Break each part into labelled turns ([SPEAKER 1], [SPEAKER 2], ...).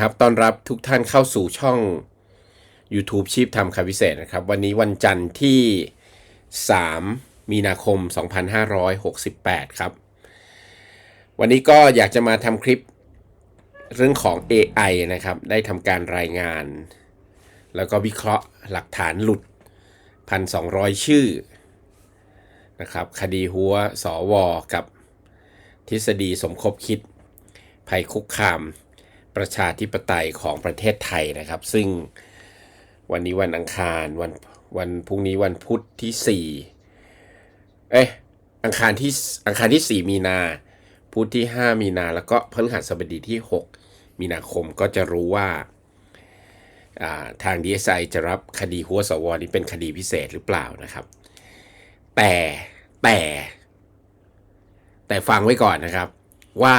[SPEAKER 1] ครับต้อนรับทุกท่านเข้าสู่ช่อง YouTube ชีพทำคำพิเศษนะครับ วันนี้วันจันทร์ที่ 3 มีนาคม 2568 ครับ วันนี้ก็อยากจะมาทำคลิปเรื่องของ AI นะครับ ได้ทำการรายงาน แล้วก็วิเคราะห์หลักฐานหลุด 1,200 ชื่อนะครับคดีหัวสอวอกับทฤษฎีสมคบคิดภัยคุกคาม ประชาธิปไตยของประเทศไทยนะครับ ซึ่งวันนี้วันอังคารวันวันพรุ่งนี้วันพุธที่ 4 เอ๊ะอังคารที่อังคารที่ 4 มีนาพุธที่ 5 มีนาแล้วก็พฤหัสบดีที่ 6 มีนาคมก็จะรู้ว่าอ่าทาง DSI จะรับคดีหัวสวนี้เป็นคดีพิเศษหรือเปล่านะครับ แต่แต่แต่ฟังไว้ก่อนนะครับว่า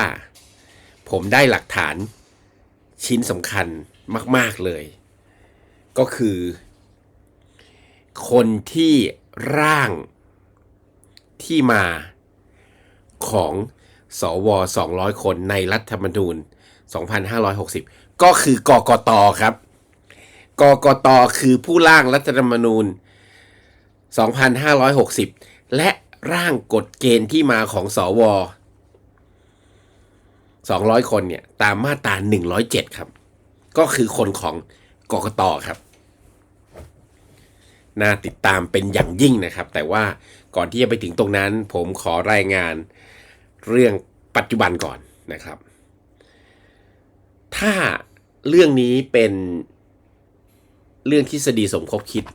[SPEAKER 1] ผมได้หลักฐาน ชิ้นสำคัญมาก ๆเลย ก็คือ คนที่ร่างที่มาของสว200 คนในรัฐธรรมนูญ 2560 ก็คือกกตครับ กกตคือผู้ร่างรัฐธรรมนูญ 2560 และร่างกฎเกณฑ์ที่มาของสว 200 คนเนี่ยตามมาตรา107 ครับ ก็คือคนของกกตครับ น่าติดตามเป็นอย่างยิ่งนะครับ แต่ว่าก่อนที่จะไปถึงตรงนั้น ผมขอรายงานเรื่องปัจจุบันก่อนนะครับ ถ้าเรื่องนี้เป็นเรื่องทฤษฎีสมคบคิด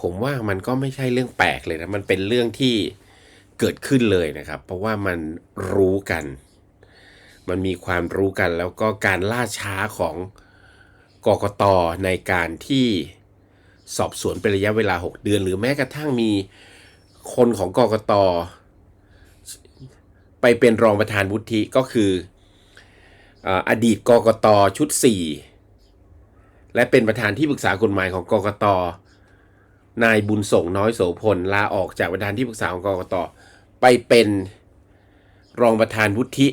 [SPEAKER 1] ผมว่ามันก็ไม่ใช่เรื่องแปลกเลยนะ มันเป็นเรื่องที่ เกิดขึ้นเลยนะครับ เพราะว่ามันรู้กัน มันมีความรู้กันแล้วก็การล่าช้าของกกตในการที่สอบสวนเป็นระยะเวลา 6 เดือน หรือแม้กระทั่งมีคนของกกตไปเป็นรองประธานวุฒิก็คืออดีตกกตชุด 4 และเป็นประธานที่ปรึกษากฎหมายของกกตนายบุญส่งน้อยโสพลลาออกจากประธานที่ปรึกษาของกกต ไปเป็นรองประธานวุฒิ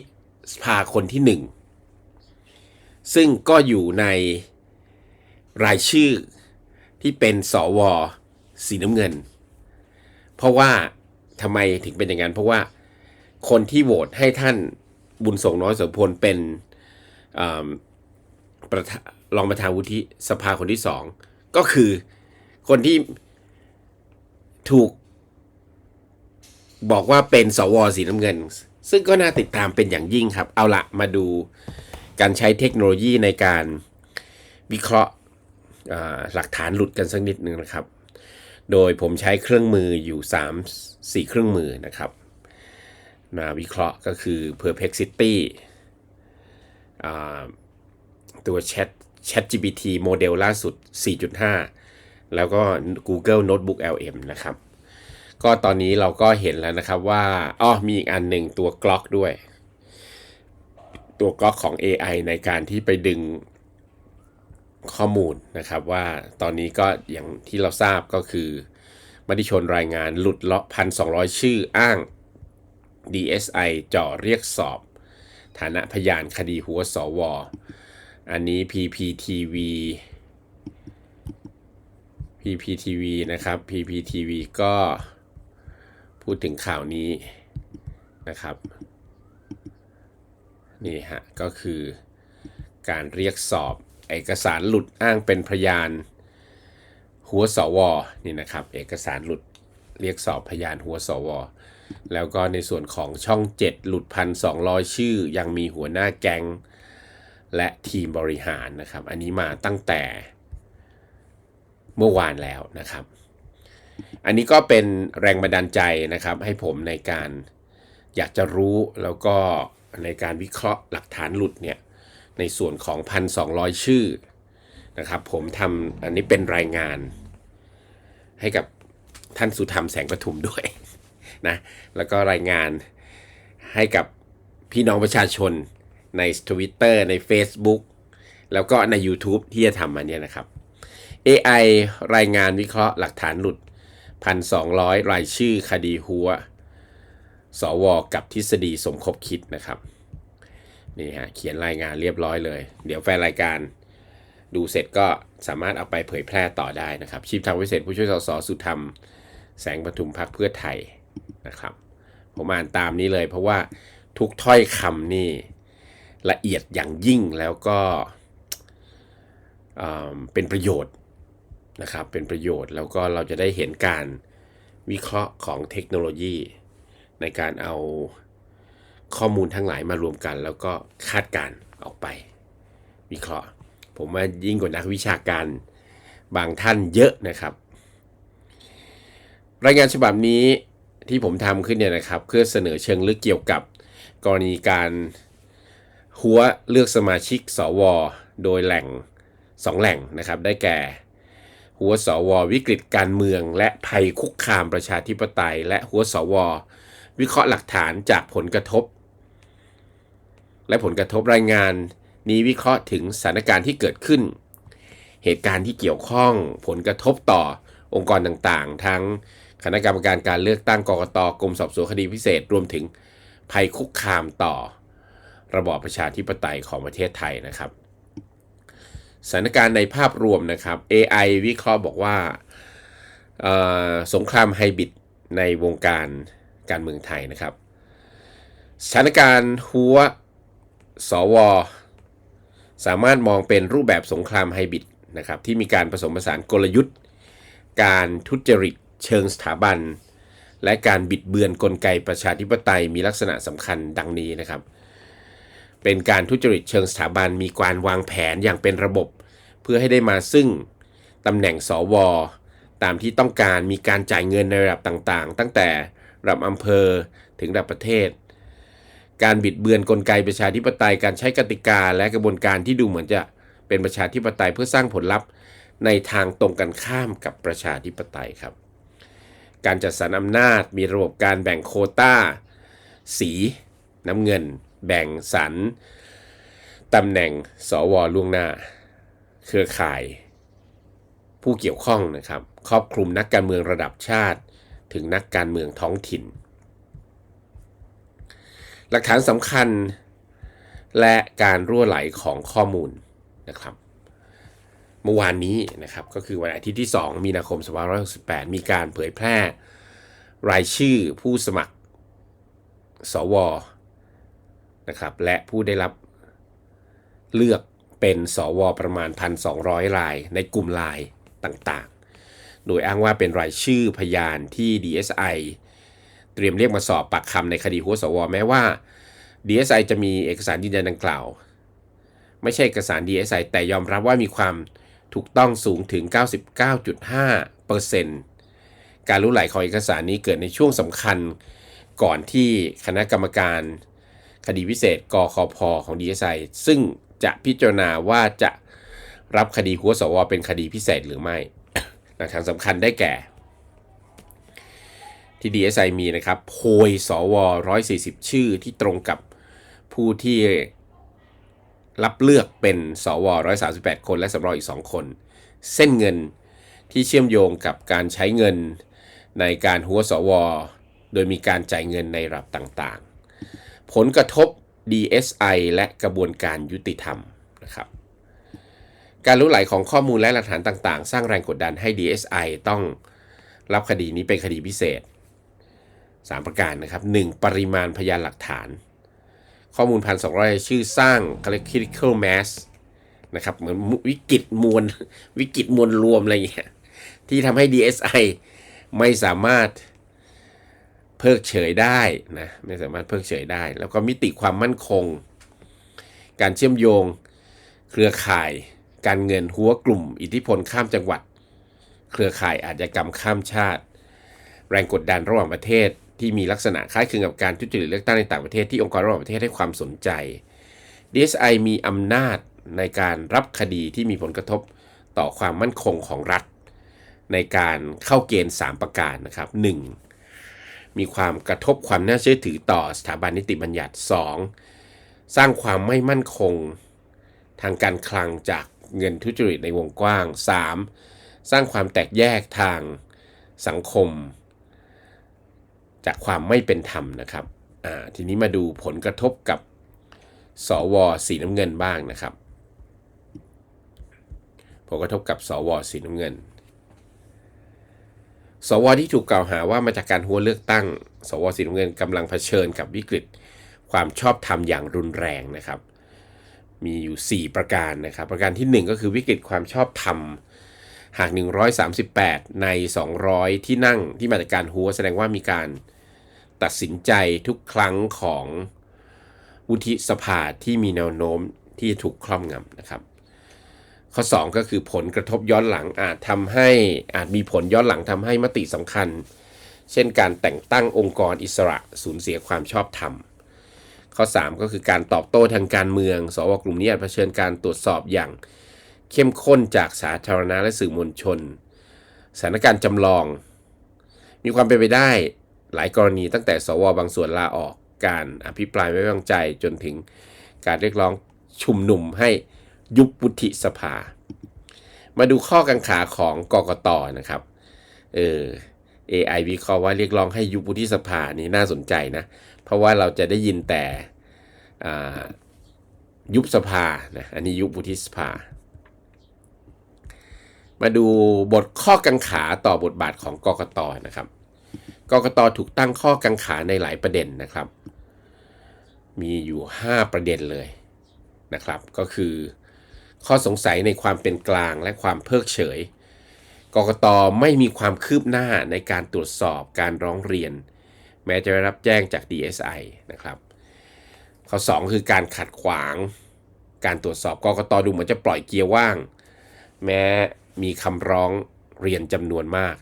[SPEAKER 1] สภาคนที่หนึ่ง ซึ่งก็อยู่ในรายชื่อที่เป็นสวสีน้ำเงิน เพราะว่าทำไมถึงเป็นอย่างนั้น เพราะว่าคนที่โหวตให้ท่านบุญส่งน้อยโสพลเป็นประธานรองประธานวุฒิสภาคนที่สอง ก็คือคนที่ถูก บอกว่าเป็นสวสีน้ำเงิน ซึ่งก็น่าติดตามเป็นอย่างยิ่งครับ เอาละมาดูการใช้เทคโนโลยีในการวิเคราะห์หลักฐานหลุดกันสักนิดหนึ่งนะครับ โดยผมใช้เครื่องมืออยู่ 3 4 เครื่องมือนะครับ มาวิเคราะห์ก็คือ Perplexity ตัว Chat Chat GPT โมเดลล่าสุด 4.5 แล้วก็ Google Notebook LM นะครับ ก็ตอนนี้เราก็เห็นแล้วนะครับว่าอ้อมีอีกอันหนึ่งตัวกล็อกด้วย ตัวกล็อกของ AI ในการที่ไปดึงข้อมูลนะครับว่าตอนนี้ก็อย่างที่เราทราบก็คือมติชนรายงานหลุดเลาะพันสองชื่ออ้าง DSI จ่อเรียกสอบ ฐานะพยานคดีหัวสวอันนี้ PPTV PPTV นะครับ PPTV ก็ พูดถึงข่าวนี้นะครับนี่ฮะก็คือการเรียกสอบเอกสารหลุดอ้างเป็นพยาน หัวสวนี่นะครับ เอกสารหลุดเรียกสอบพยานหัวสว แล้วก็ในส่วนของช่อง 7 หลุดพันสองชื่อ ยังมีหัวหน้าแก๊งและทีมบริหารนะครับ อันนี้มาตั้งแต่เมื่อวานแล้วนะครับ อันนี้ก็เป็นแรงบันดาลใจนะครับ ให้ผมในการอยากจะรู้แล้วก็ในการวิเคราะห์หลักฐานหลุดเนี่ยในส่วนของ 1,200 ชื่อนะครับ ผมทำอันนี้เป็นรายงาน ให้กับท่านสุธรรมแสงประทุมด้วยนะแล้วก็รายงานให้กับพี่น้องประชาชนใน Twitter ใน Facebook แล้วก็ใน YouTube ที่จะทำมาเนี่ยนะครับ AI รายงานวิเคราะห์หลักฐานหลุด 1,200 รายชื่อคดีหัว สวกับทฤษฎีสมคบคิดนะครับ นี่ฮะเขียนรายงานเรียบร้อยเลย เดี๋ยวแฟนรายการดูเสร็จก็สามารถเอาไปเผยแพร่ต่อได้นะครับ ชีพทางวิเศษผู้ช่วยสสสุธรรม แสงปทุมพักเพื่อไทยนะครับ ผมอ่านตามนี้เลย เพราะว่าทุกถ้อยคำนี่ละเอียดอย่างยิ่งแล้วก็เป็นประโยชน์ นะครับเป็นประโยชน์แล้วก็เราจะได้เห็นการวิเคราะห์ของเทคโนโลยี ในการเอาข้อมูลทั้งหลายมารวมกัน แล้วก็คาดการออกไป วิเคราะห์ ผมว่ายิ่งกว่านักวิชาการบางท่านเยอะนะครับ รายงานฉบับนี้ที่ผมทำขึ้นเนี่ยนะครับ เพื่อเสนอเชิงลึกเกี่ยวกับกรณีการหัวเลือกสมาชิกสว โดยแหล่ง 2 แหล่งนะครับ ได้แก่ หัวสววิกฤตการเมือง และภัยคุกคามประชาธิปไตย และหัวสว วิเคราะห์หลักฐานจากผลกระทบ และผลกระทบรายงานนี้วิเคราะห์ถึงสถานการณ์ที่เกิดขึ้น เหตุการณ์ที่เกี่ยวข้องผลกระทบต่อองค์กรต่างๆ ทั้งคณะกรรมการการเลือกตั้งกกตกรมสอบสวนคดีพิเศษรวมถึงภัยคุกคามต่อ ระบอบประชาธิปไตยของประเทศไทยนะครับ สถานการณ์ในภาพรวมนะครับ AI วิเคราะห์บอกว่าสงครามไฮบิดในวงการการเมืองไทยนะครับสถานการณ์หัวสว สามารถมองเป็นรูปแบบสงครามไฮบิดนะครับที่มีการผสมผสานกลยุทธ์ การทุจริตเชิงสถาบัน และการบิดเบือนกลไกประชาธิปไตยมีลักษณะสำคัญดังนี้นะครับ เป็นการทุจริตเชิงสถาบันมีการวางแผนอย่างเป็นระบบ เพื่อให้ได้มาซึ่งตำแหน่งสวตามที่ต้องการมีการจ่ายเงินในระดับต่างๆ ตั้งแต่ระดับอำเภอถึงระดับประเทศ การบิดเบือนกลไกประชาธิปไตยการใช้กติกาและกระบวนการที่ดูเหมือนจะเป็นประชาธิปไตยเพื่อสร้างผลลัพธ์ในทางตรงกันข้ามกับประชาธิปไตยครับ การจัดสรรอำนาจมีระบบการแบ่งโคต้า สีน้ำเงิน แบ่งสรรตำแหน่งสวล่วงหน้า เครือข่าย ผู้เกี่ยวข้องนะครับ ครอบคลุมนักการเมืองระดับชาติ ถึงนักการเมืองท้องถิ่น หลักฐานสำคัญและการรั่วไหลของข้อมูลนะครับเมื่อวานนี้นะครับก็คือวันอาทิตย์ที่ 2 มีนาคม2568 มีการเผยแพร่ รายชื่อผู้สมัคร สว นะครับและผู้ได้รับเลือกเป็นสวประมาณ 1,200 รายในกลุ่มลายต่างโดยอ้างว่าเป็นรายชื่อพยานที่ DSI เตรียมเรียกมาสอบปากคำในคดีหัวสว แม้ว่า DSI จะมีเอกสารยืนยันดังกล่าว ไม่ใช่เอกสาร DSI แต่ยอมรับว่ามีความถูกต้องสูงถึง 99.5%การรู้ไหลของเอกสารนี้เกิดในช่วงสำคัญก่อนที่คณะกรรมการ คดีพิเศษกคพของ DSI ซึ่งจะพิจารณาว่าจะรับคดีหัวสวเป็นคดีพิเศษหรือไม่หลักฐานสำคัญได้แก่ ที่ DSI มีนะครับโพยสว140ชื่อที่ตรงกับผู้ที่รับเลือกเป็นสว138คนและสำรองอีก2คน เส้นเงินที่เชื่อมโยงกับการใช้เงินในการหัวสว โดยมีการจ่ายเงินในระดับต่าง ผลกระทบ DSI และกระบวนการยุติธรรมนะครับ การรู้ไหลของข้อมูลและหลักฐานต่างๆ สร้างแรงกดดันให้ DSI ต้องรับคดีนี้เป็นคดีพิเศษ 3 ประการนะครับ 1. ปริมาณพยานหลักฐาน ข้อมูลพันสองร้อยชื่อสร้าง critical mass นะครับเหมือนวิกฤตมวลวิกฤตมวลรวมอะไรอย่างเงี้ยที่ทำให้ DSI ไม่สามารถ เพิกเฉยได้นะไม่สามารถเพิกเฉยได้ แล้วก็มิติความมั่นคง การเชื่อมโยง เครือข่าย การเงินหัวกลุ่ม อิทธิพลข้ามจังหวัด เครือข่ายอาชญากรรมข้ามชาติ แรงกดดันระหว่างประเทศที่มีลักษณะคล้ายคลึงกับการทุจริตเลือกตั้งในต่างประเทศที่องค์กรระหว่างประเทศให้ความสนใจ DSI มีอำนาจในการรับคดีที่มีผลกระทบต่อความมั่นคงของรัฐ ในการเข้าเกณฑ์ 3 ประการนะครับ 1. มีความกระทบความน่าเชื่อถือต่อสถาบันนิติบัญญัติ 2. สร้างความไม่มั่นคง ทางการคลังจากเงินทุจริตในวงกว้าง 3. สร้างความแตกแยกทางสังคม จากความไม่เป็นธรรมนะครับทีนี้มาดูผลกระทบกับสวสีน้ำเงินบ้างนะครับ ผลกระทบกับสวสีน้ำเงิน สวที่ถูกกล่าวหาว่ามาจากการหัวเลือกตั้ง สวสีน้ำเงินกำลังเผชิญกับวิกฤต ความชอบธรรมอย่างรุนแรงนะครับ มีอยู่ 4 ประการนะครับ ประการที่ 1 ก็คือวิกฤตความชอบธรรม หาก 138 ใน 200 ที่นั่งที่มาจากการหัวแสดงว่ามีการตัดสินใจทุกครั้งของวุฒิสภาที่มีแนวโน้มที่ถูกครอบงำนะครับ ข้อ 2 ก็คือผลกระทบย้อนหลังอาจทำให้อาจมีผลย้อนหลังทำให้มติสำคัญ เช่นการแต่งตั้งองค์กรอิสระสูญเสียความชอบธรรมข้อ 3 ก็คือการตอบโต้ทางการเมือง สวกลุ่มนี้อาจเผชิญการตรวจสอบอย่างเข้มข้นจากสาธารณะและสื่อมวลชน สถานการณ์จำลอง มีความเป็นไปได้หลายกรณีตั้งแต่สวบางส่วนลาออก การอภิปรายไม่ไว้วางใจจนถึงการเรียกร้องชุมนุมให้ ยุบวุฒิสภา มาดูข้อกังขาของกกตนะครับ เออ AI วิเคราะห์ว่าเรียกร้องให้ยุบวุฒิสภานี่น่าสนใจนะ เพราะว่าเราจะได้ยินแต่ยุบสภานะอันนี้ยุบวุฒิสภา มาดูบทข้อกังขาต่อบทบาทของกกตนะครับกกตถูกตั้งข้อกังขาในหลายประเด็นนะครับ มีอยู่ 5 ประเด็นเลยนะครับ ก็คือ ข้อสงสัยในความเป็นกลางและความเพิกเฉย กกตไม่มีความคืบหน้าในการตรวจสอบการร้องเรียน แม้จะได้รับแจ้งจาก DSI นะครับ ข้อ 2 คือการขัดขวางการตรวจสอบกกตดูเหมือนจะปล่อยเกียร์ว่าง แม้มีคำร้องเรียนจำนวนมาก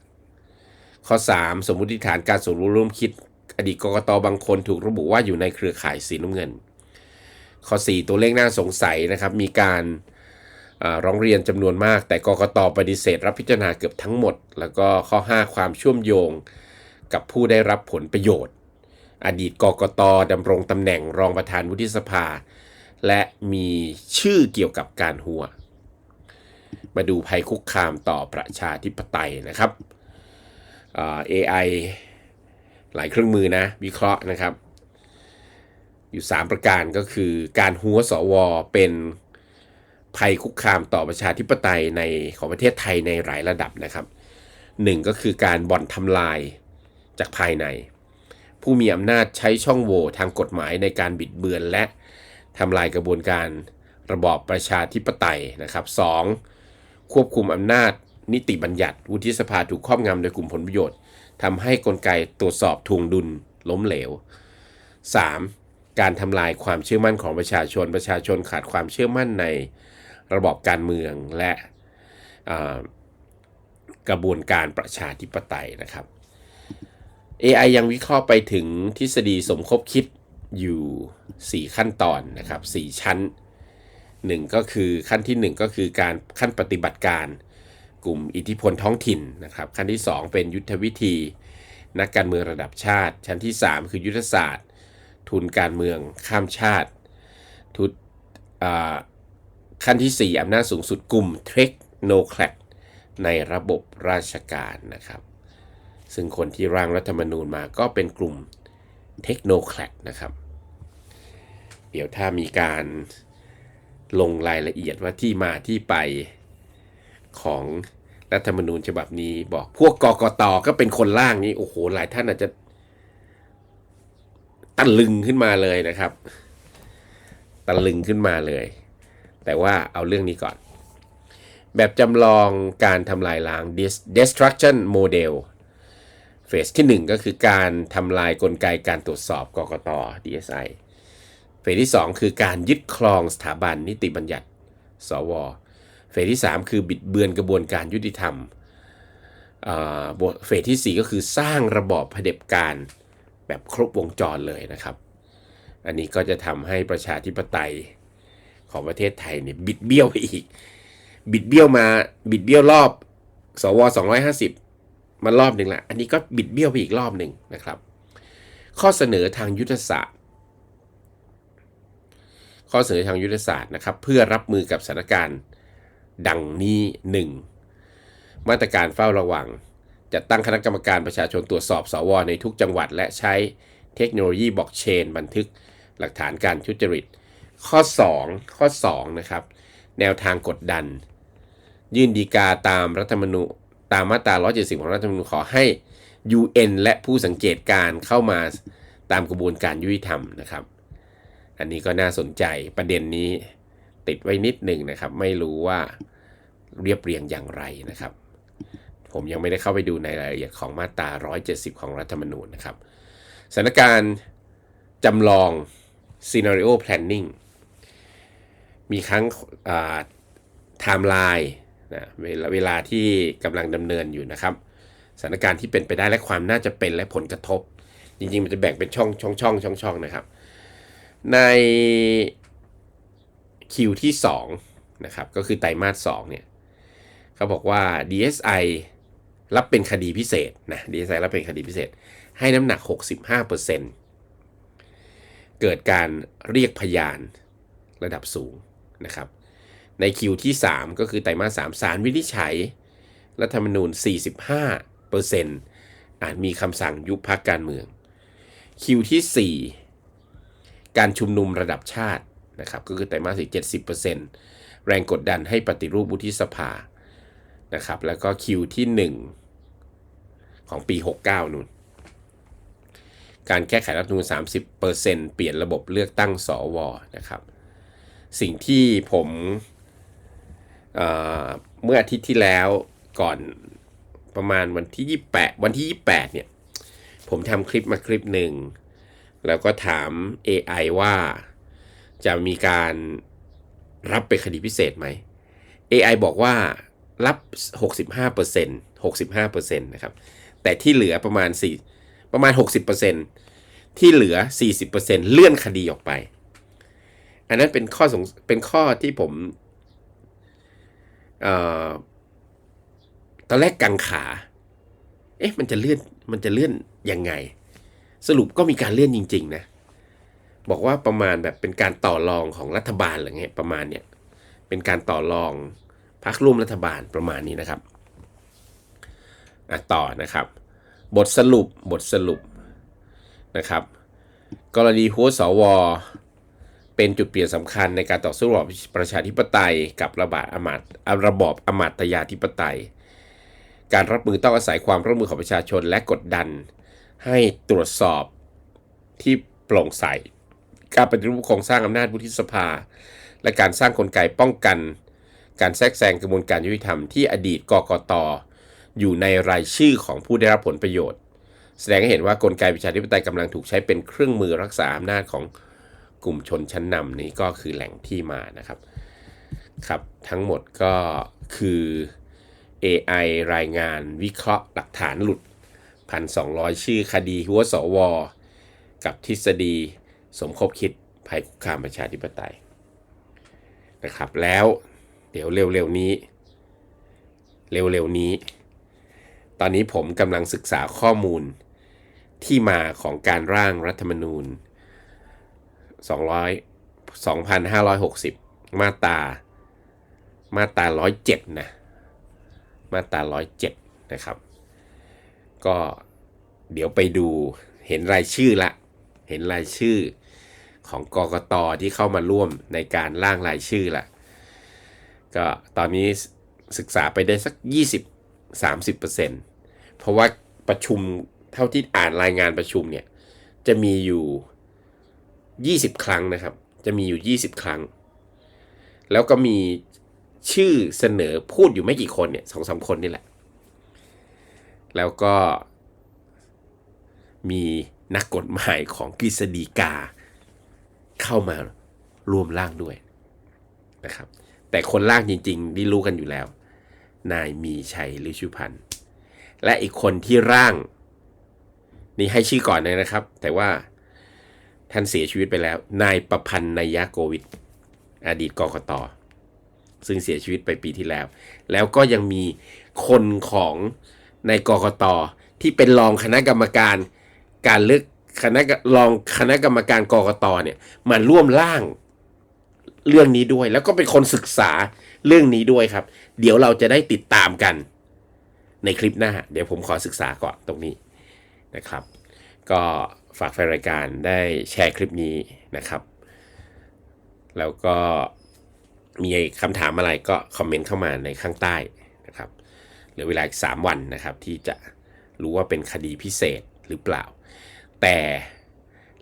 [SPEAKER 1] ข้อ 3 สมมุติฐานการส่วนรู้ร่วมคิด อดีตกกตบางคนถูกระบุว่าอยู่ในเครือข่ายสีน้ำเงิน ข้อ 4 ตัวเลขน่าสงสัยนะครับ มีการ ร้องเรียนจำนวนมาก แต่กกตปฏิเสธรับพิจารณาเกือบทั้งหมด แล้วก็ข้อ 5 ความเชื่อมโยง กับผู้ได้รับผลประโยชน์ อดีตกกตดำรงตำแหน่งรองประธานวุฒิสภา และมีชื่อเกี่ยวกับการหัว มาดูภัยคุกคามต่อประชาธิปไตยนะครับ AI หลายเครื่องมือนะวิเคราะห์นะครับ อยู่ 3 ประการก็คือการหัวสวเป็น ภัยคุกคามต่อประชาธิปไตยในของประเทศไทยในหลายระดับนะครับหนึ่งก็คือการบ่อนทำลายจากภายใน ผู้มีอำนาจใช้ช่องโหว่ทางกฎหมายในการบิดเบือนและทำลายกระบวนการระบอบประชาธิปไตยนะครับ 2. ควบคุมอำนาจนิติบัญญัติ วุฒิสภาถูกครอบงำโดยกลุ่มผลประโยชน์ทำให้กลไกตรวจสอบทวงดุลล้มเหลว 3. การทำลายความเชื่อมั่นของประชาชน ประชาชนขาดความเชื่อมั่นใน ระบอบการเมืองและกระบวนการประชาธิปไตยนะครับ AI ยังวิเคราะห์ไปถึงทฤษฎีสมคบคิดอยู่ 4 ขั้นตอนนะครับ 4 ชั้น 1 ก็คือขั้นที่ 1 ก็คือการขั้นปฏิบัติการกลุ่มอิทธิพลท้องถิ่นนะครับ ขั้นที่ 2 เป็นยุทธวิธี นักการเมืองระดับชาติ ชั้นที่ 3 คือยุทธศาสตร์ ทุนการเมืองข้ามชาติทุน ขั้นที่ 4 อำนาจสูงสุดกลุ่มเทคโนแครดในระบบราชการนะครับ ซึ่งคนที่ร่างรัฐธรรมนูญมาก็เป็นกลุ่มเทคโนแครดนะครับ เดี๋ยวถ้ามีการลงรายละเอียดว่าที่มาที่ไปของรัฐธรรมนูญฉบับนี้บอกพวกกกตก็เป็นคนร่างนี้ โอ้โห หลายท่านอาจจะตะลึงขึ้นมาเลยนะครับ ตะลึงขึ้นมาเลย แต่ว่าเอาเรื่องนี้ก่อน แบบจำลองการทำลายล้าง destruction model เฟสที่ 1 ก็คือการทำลายกลไกการตรวจสอบกกต DSI เฟสที่ 2 คือการยึดครองสถาบันนิติบัญญัติ สว เฟสที่ 3 คือบิดเบือนกระบวนการยุติธรรมเฟสที่ 4 ก็คือสร้างระบอบเผด็จการแบบครบวงจรเลยนะครับ อันนี้ก็จะทำให้ประชาธิปไตย ของประเทศไทยเนี่ยบิดเบี้ยวไปอีก บิดเบี้ยวมาบิดเบี้ยวรอบสว250มารอบหนึ่งละอันนี้ก็บิดเบี้ยวไปอีกรอบหนึ่งนะครับ ข้อเสนอทางยุทธศาสตร์ ข้อเสนอทางยุทธศาสตร์นะครับ เพื่อรับมือกับสถานการณ์ดังนี้ 1. มาตรการเฝ้าระวังจะตั้งคณะกรรมการประชาชนตรวจสอบสวในทุกจังหวัด และใช้เทคโนโลยีบล็อกเชน บันทึกหลักฐานการทุจริต ข้อ 2 ข้อ 2 นะครับ แนวทางกดดัน ยื่นดีกาตามรัฐธรรมนูญตามมาตรา 170 ของรัฐธรรมนูญขอให้ UN และผู้สังเกตการเข้ามาตามกระบวนการยุติธรรมนะครับ อันนี้ก็น่าสนใจประเด็นนี้ติดไว้นิดหนึ่งนะครับ ไม่รู้ว่าเรียบเรียงอย่างไรนะครับ ผมยังไม่ได้เข้าไปดูในรายละเอียดของมาตรา 170 ของรัฐธรรมนูญนะครับสถานการณ์จำลอง scenario planning มีครั้งไทม์ไลน์นะเวลาเวลาที่กำลังดำเนินอยู่นะครับสถานการณ์ที่เป็นไปได้และความน่าจะเป็นและผลกระทบ จริงๆ มันจะแบ่งเป็นช่องช่องช่องช่องช่องนะครับ ในคิวที่2นะครับก็คือไตรมาส2เนี่ยเขาบอกว่า DSI รับเป็นคดีพิเศษนะ DSI รับเป็นคดีพิเศษ ให้น้ำหนัก 65%เกิดการเรียกพยานระดับสูง นะครับ ในคิวที่ 3 ก็คือไตรมาส3สารวินิจฉัย รัฐธรรมนูญ 45%อาจมีคำสั่งยุบพักการเมือง คิวที่ 4 การชุมนุมระดับชาตินะครับก็คือไตรมาสสี่70%แรงกดดันให้ปฏิรูปวุฒิสภานะครับแล้วก็คิวที่ 1 ของปี 69นู่นการแก้ไขรัฐธรรมนูญ30%เปลี่ยนระบบเลือกตั้งสวนะครับ สิ่งที่ผมเเมื่ออาทิตย์ที่แล้วก่อนประมาณวันที่ 28 วันที่ 28 เนี่ย ผมทำคลิปมาคลิปหนึ่ง แล้วก็ถาม AI ว่าจะมีการรับเป็นคดีพิเศษไหม AI บอกว่ารับ 65% 65%นะครับ แต่ที่เหลือประมาณ 4 ประมาณ 60%ที่เหลือ 40%เลื่อนคดีออกไป อันนั้นเป็นข้อสงเป็นข้อที่ผมออตอนแรกกังขา เอ๊ะ มันจะเลื่อน มันจะเลื่อนยังไง สรุปก็มีการเลื่อนจริง ๆ นะ บอกว่าประมาณแบบเป็นการต่อรองของรัฐบาลอะไรเงี้ยประมาณเนี้ย เป็นการต่อรองพักร่วมรัฐบาลประมาณนี้นะครับอะต่อนะครับ บทสรุป บทสรุปนะครับ กรณีหัวสว เป็นจุดเปลี่ยนสำคัญในการต่อสู้ระบอบประชาธิปไตย กับระบาดอมาตระบอบอมาตยาธิปไตย การรับมือต้องอาศัยความร่วมมือของประชาชนและกดดัน ให้ตรวจสอบที่โปร่งใส การปฏิรูปโครงสร้างอำนาจวุฒิสภา และการสร้างกลไกป้องกัน การแทรกแซงกระบวนการยุติธรรมที่อดีตกกตอยู่ในรายชื่อของผู้ได้รับผลประโยชน์ แสดงให้เห็นว่ากลไกประชาธิปไตยกำลังถูกใช้เป็นเครื่องมือรักษาอำนาจของ กลุ่มชนชั้นนำนี้ก็คือแหล่งที่มานะครับครับทั้งหมดก็คือ AI รายงานวิเคราะห์หลักฐานหลุด 1,200 ชื่อคดีหัวสว กับทฤษฎีสมคบคิดภัยคุกคามประชาธิปไตยนะครับ แล้วเดี๋ยวเร็วๆนี้ เร็วๆนี้ ตอนนี้ผมกำลังศึกษาข้อมูลที่มาของการร่างรัฐธรรมนูญ 200 2560 มาตรามาตรา107 นะ มาตรา107 นะครับ ก็เดี๋ยวไปดูเห็นรายชื่อละ เห็นรายชื่อของกกตที่เข้ามาร่วมในการร่างรายชื่อละก็ตอนนี้ศึกษาไปได้สัก 20-30%เพราะว่าประชุมเท่าที่อ่านรายงานประชุมเนี่ย จะมีอยู่ 20 ครั้งนะครับ จะมีอยู่ 20 ครั้ง แล้วก็มีชื่อเสนอพูดอยู่ไม่กี่คนเนี่ยสองสาคนนี่แหละ แล้วก็มีนักกฎหมายของกฤษฎีกา เข้ามาร่วมร่างด้วยนะครับ แต่คนร่างจริงๆที่รู้กันอยู่แล้ว นายมีชัยฤชุพันธ์และอีกคนที่ร่าง นี่ให้ชื่อก่อนเลยนะครับ แต่ว่า ท่านเสียชีวิตไปแล้ว นายประพันธ์นายโกวิทอดีตกกตซึ่งเสียชีวิตไปปีที่แล้ว แล้วก็ยังมีคนของในกกตที่เป็นรองคณะกรรมการการเลือกคณะรองคณะกรรมการกรกตเนี่ยมาร่วมร่างเรื่องนี้ด้วย แล้วก็เป็นคนศึกษาเรื่องนี้ด้วยครับ เดี๋ยวเราจะได้ติดตามกันในคลิปหน้า เดี๋ยวผมขอศึกษาก่อนตรงนี้นะครับ ก็ ฝากแฟนรายการได้แชร์คลิปนี้นะครับ แล้วก็มีคำถามอะไรก็คอมเมนต์เข้ามาในข้างใต้นะครับเหลือเวลาอีก3วันนะครับ ที่จะรู้ว่าเป็นคดีพิเศษหรือเปล่า แต่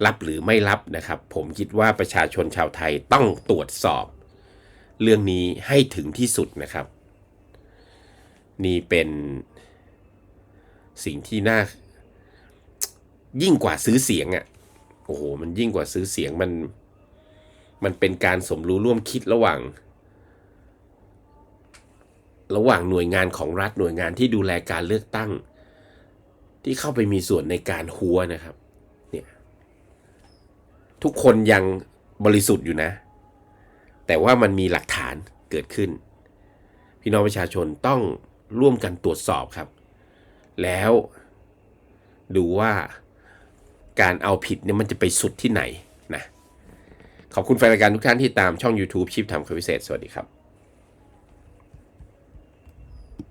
[SPEAKER 1] รับหรือไม่รับนะครับ ผมคิดว่าประชาชนชาวไทยต้องตรวจสอบ เรื่องนี้ให้ถึงที่สุดนะครับ นี่เป็นสิ่งที่น่า ยิ่งกว่าซื้อเสียงอะ่ะโอ้โหมันยิ่งกว่าซื้อเสียงมัน มันเป็นการสมรู้ร่วมคิดระหว่าง ระหว่างหน่วยงานของรัฐหน่วยงานที่ดูแลการเลือกตั้ง ที่เข้าไปมีส่วนในการหัวนะครับ เนี่ย ทุกคนยังบริสุทธิ์อยู่นะ แต่ว่ามันมีหลักฐานเกิดขึ้น พี่น้องประชาชนต้องร่วมกันตรวจสอบครับ แล้วดูว่า การเอาผิดเนี่ยมันจะไปสุดที่ไหนนะขอบคุณแฟนรายการทุกท่านที่ตามช่อง YouTube ชิปทำคำพิเศษ สวัสดีครับ